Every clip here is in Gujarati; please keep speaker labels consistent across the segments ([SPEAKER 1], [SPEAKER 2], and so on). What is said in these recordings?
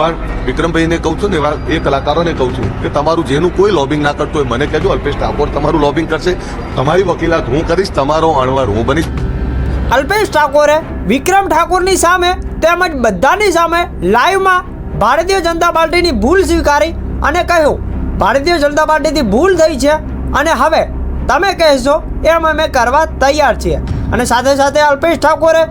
[SPEAKER 1] પણ વિક્રમભાઈને કહું છું ને, એવા એ કલાકારોને કહું છું કે તમારું જેનું કોઈ લોબિંગ ના કરતું હોય, મને કહેજો, અલ્પેશ ઠાકોર તમારું લોબિંગ કરશે. તમારી વકીલાત હું કરીશ, તમારો અણવર હું બનીશ.
[SPEAKER 2] અલ્પેશ ઠાકોરે વિક્રમ ઠાકોરની સામે તેમજ બધાની સામે લાઈવમાં ભારતીય જનતા પાર્ટીની ભૂલ સ્વીકારી અને કહ્યું, ભારતીય જનતા પાર્ટીથી ભૂલ થઈ છે અને હવે તમે કહેશો એમ અમે કરવા તૈયાર છીએ. અને સાથે સાથે અલ્પેશ ઠાકોરે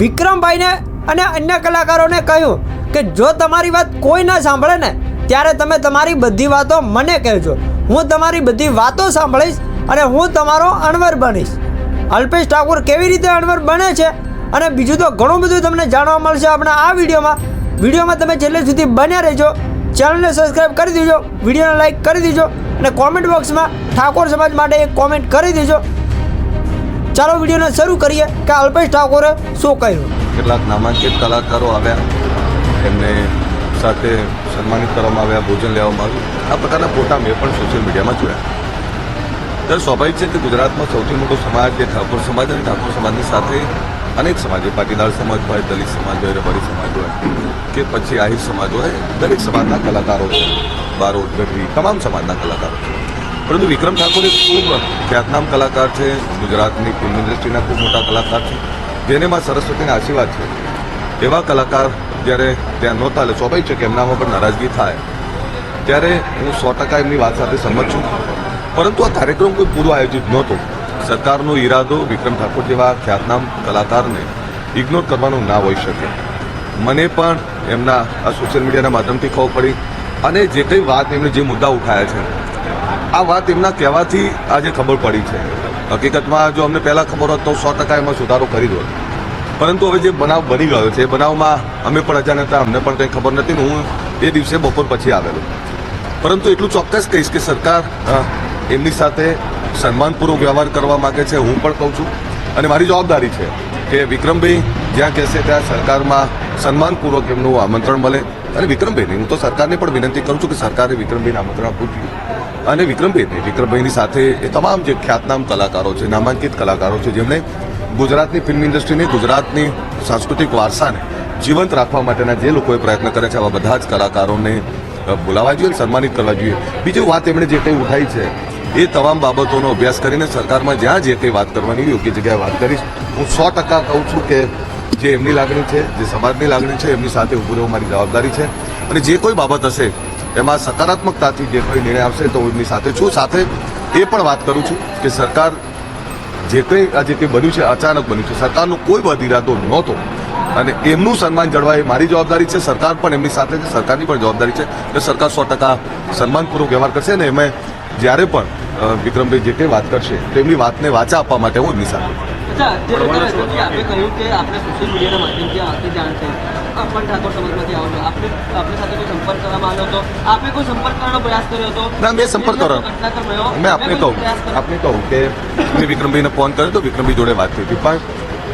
[SPEAKER 2] વિક્રમભાઈને અને અન્ય કલાકારોને કહ્યું કે જો તમારી વાત કોઈ ના સાંભળે ને, ત્યારે તમે તમારી બધી વાતો મને કહેજો. હું તમારી બધી વાતો સાંભળીશ અને હું તમારો અણવર બનીશ. અલ્પેશ ઠાકોર કેવી રીતે અણવર બને છે? અને બીજું તો ઘણું બધું તમને જાણવા મળશે આપણા આ વિડીયોમાં. વિડીયોમાં તમે છેલ્લે સુધી બન્યા રહેજો. ચેનલને સબસ્ક્રાઇબ કરી દેજો, વિડીયોને લાઇક કરી દેજો, અને કોમેન્ટ બોક્સમાં ઠાકોર સમાજ માટે એક કોમેન્ટ કરી દેજો. ચાલો વિડીયોને શરૂ કરીએ કે અલ્પેશ ઠાકોરે શું કહ્યું?
[SPEAKER 1] કેટલાક નામાંકિત કલાકારો આવ્યા. એમને સાથે સન્માનિત કરવામાં આવ્યા, ભોજન લેવામાં આવ્યું. આ પ્રકારના ફોટા મેં પણ સોશિયલ મીડિયામાં જોયા. ત્યારે સ્વાભાવિક છે કે ગુજરાતમાં સૌથી મોટો સમાજ જે ઠાકોર સમાજ અને ઠાકોર સમાજની સાથે અનેક સમાજો, પાટીદાર સમાજ હોય, દલિત સમાજ હોય, રબારી સમાજ હોય કે પછી આહિર સમાજ હોય, દરેક સમાજના કલાકારો છે બારોટ ગઢવી, તમામ સમાજના કલાકારો છે. પરંતુ વિક્રમ ઠાકોર એક ખૂબ ખ્યાતનામ કલાકાર છે, ગુજરાતની ફિલ્મ ઇન્ડસ્ટ્રીના ખૂબ મોટા કલાકાર છે. જેને માં સરસ્વતીના આશીર્વાદ છે. એવા કલાકાર જ્યારે ત્યાં નહોતા એટલે સ્વાભાવિક છે કે એમનામાં પણ નારાજગી થાય. ત્યારે હું સો ટકા એમની વાત સાથે સંમત છું. પરંતુ આ કાર્યક્રમ કોઈ પૂરો આયોજિત નહોતો. સરકારનો ઈરાદો વિક્રમ ઠાકોર જેવા ખ્યાતનામ કલાકારને ઇગ્નોર કરવાનો ના હોઈ શકે. મને પણ એમના આ સોશિયલ મીડિયાના માધ્યમથી ખબર પડી અને જે કંઈ વાત એમણે જે મુદ્દા ઉઠાયા છે, આ વાત એમના કહેવાથી આજે ખબર પડી છે. હકીકતમાં જો અમને પહેલાં ખબર હોત તો સો ટકા એમાં સુધારો કરી દો પરંતુ હવે જે બનાવ બની ગયો છે બનાવમાં અમે પણ અજાણ હતા, અમને પણ કંઈ ખબર નથી હું એ દિવસે બપોર પછી આવેલો. પરંતુ એટલું ચોક્કસ કહીશ કે સરકાર એમની સાથે સન્માનપૂર્વક વ્યવહાર કરવા માગે છે, હું પણ કહું છું. અને મારી જવાબદારી છે કે વિક્રમભાઈ જ્યાં કહેશે ત્યાં સરકારમાં સન્માનપૂર્વક એમનું આમંત્રણ મળે. અને વિક્રમભાઈને હું તો સરકારને પણ વિનંતી કરું છું કે સરકારે વિક્રમભાઈને આમંત્રણ આપવું જોઈએ. અને વિક્રમભાઈને, વિક્રમભાઈની સાથે એ તમામ જે ખ્યાતનામ કલાકારો છે, નામાંકિત કલાકારો છે જેમણે ગુજરાતની ફિલ્મ ઇન્ડસ્ટ્રીને, ગુજરાતની સાંસ્કૃતિક વારસાને જીવંત રાખવા માટેના જે લોકોએ પ્રયત્ન કરે છે, આવા બધા જ કલાકારોને બોલાવવા જોઈએ સન્માનિત કરવા જોઈએ. બીજી વાત એમણે જે કંઈ ઉઠાઈ છે, એ તમામ બાબતોનો અભ્યાસ કરીને સરકારમાં જ્યાં જે કંઈ વાત કરવાની યોગ્ય જગ્યાએ વાત કરીશ. હું સો ટકા કહું છું કે જે એમની લાગણી છે, જે સમાજની લાગણી છે, એમની સાથે ઊભું રહેવું મારી જવાબદારી છે. અને જે કોઈ બાબત હશે, એમાં સકારાત્મકતાથી જે કોઈ નિર્ણય આવશે તો હું એમની સાથે છું. સાથે એ પણ વાત કરું છું કે સરકાર જે કંઈ આ જે કંઈ બન્યું છે, અચાનક બન્યું છે. સરકારનો કોઈ બદ ઇરાદો નહોતો. અને એમનું સન્માન જળવાય એ મારી જવાબદારી છે. સરકાર પણ એમની સાથે છે. સરકારની પણ જવાબદારી છે કે સરકાર સો ટકા સન્માનપૂર્વક વ્યવહાર કરશે ને એમાં જ્યારે પણ વિક્રમભાઈ જે કંઈ વાત કરશે તેમની વાતને વાચા આપવા માટે હું
[SPEAKER 3] નિશાન કહ્યું કે આપણે સોશિયલ મીડિયાના માધ્યમથી આ જાણ થઈ પણ ઠાકોર સમાજમાંથી આવો છો. આપણે આપણી સાથે કોઈ સંપર્ક કરવામાં આવ્યો હતો? આપે કોઈ સંપર્ક કરવાનો પ્રયાસ કર્યો હતો?
[SPEAKER 1] ના મેં સંપર્ક કર્યો. મેં આપને કહું આપને કહું કે મેં વિક્રમભાઈને ફોન કર્યો તો વિક્રમભાઈ જોડે વાત થઈ હતી. પણ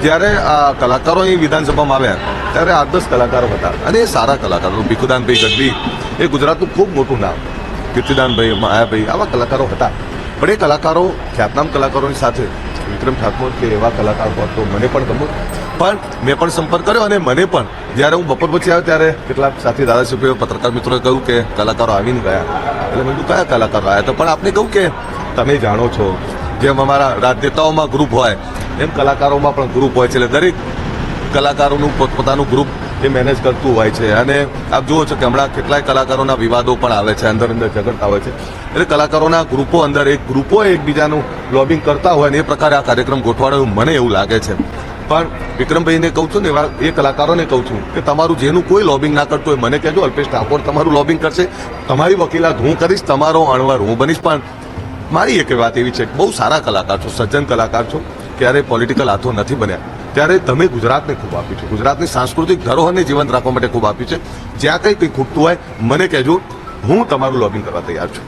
[SPEAKER 1] જ્યારે આ કલાકારો અહીં વિધાનસભામાં આવ્યા ત્યારે આઠ દસ કલાકારો હતા. અને એ સારા કલાકારો. ભીખુદાનભાઈ ગઢવી એ ગુજરાતનું ખૂબ મોટું નામ. કીર્તિદાનભાઈ માયાભાઈ આવા કલાકારો હતા. પણ એ કલાકારો ખ્યાતનામ કલાકારોની સાથે વિક્રમ ઠાકોર કે એવા કલાકાર હોત તો મને પણ ગમો પણ મેં પણ સંપર્ક કર્યો અને મને પણ. જ્યારે હું બપોર પછી આવ્યો ત્યારે કેટલાક સાથી દાદાશ્રીઓ પત્રકાર મિત્રોએ કહ્યું કે કલાકારો આવીને ગયા. એટલે મેં કયા કલાકારો આવ્યા તો? પણ આપને કહું કે તમે જાણો છો, જેમ અમારા રાજનેતાઓમાં ગ્રુપ હોય, એમ કલાકારોમાં પણ ગ્રુપ હોય છે. એટલે દરેક કલાકારોનું પોતપોતાનું ગ્રુપ એ મેનેજ કરતું હોય છે. અને આપ જુઓ છો કે હમણાં કેટલાય કલાકારોના વિવાદો પણ આવે છે, અંદર અંદર ઝઘડતા હોય છે. એટલે કલાકારોના ગ્રુપો અંદર એક ગ્રુપો એકબીજાનું લોબિંગ કરતા હોય ને એ પ્રકારે આ કાર્યક્રમ ગોઠવાડો મને એવું લાગે છે. પણ વિક્રમભાઈને કહું છું ને, એવા એ કલાકારોને કહું છું કે તમારું જેનું કોઈ લોબિંગ ના કરતું હોય, મને કહેજો, અલ્પેશ ઠાકોર તમારું લોબિંગ કરશે. તમારી વકીલાત હું કરીશ, તમારો અણવર હું બનીશ. પણ મારી એક વાત એવી છે કે બહુ સારા કલાકાર છો, સજ્જન કલાકાર છો, ક્યારેય પોલિટિકલ હાથો નથી બન્યા. ત્યારે તમે ગુજરાતને ખૂબ આપ્યું છે. ગુજરાતની સાંસ્કૃતિક ધરોહરને જીવંત રાખવા માટે ખૂબ આપ્યું છે. જ્યાં કંઈ કંઈ ખૂટતું હોય, મને કહેજો, હું તમારું લોબિંગ કરવા તૈયાર છું.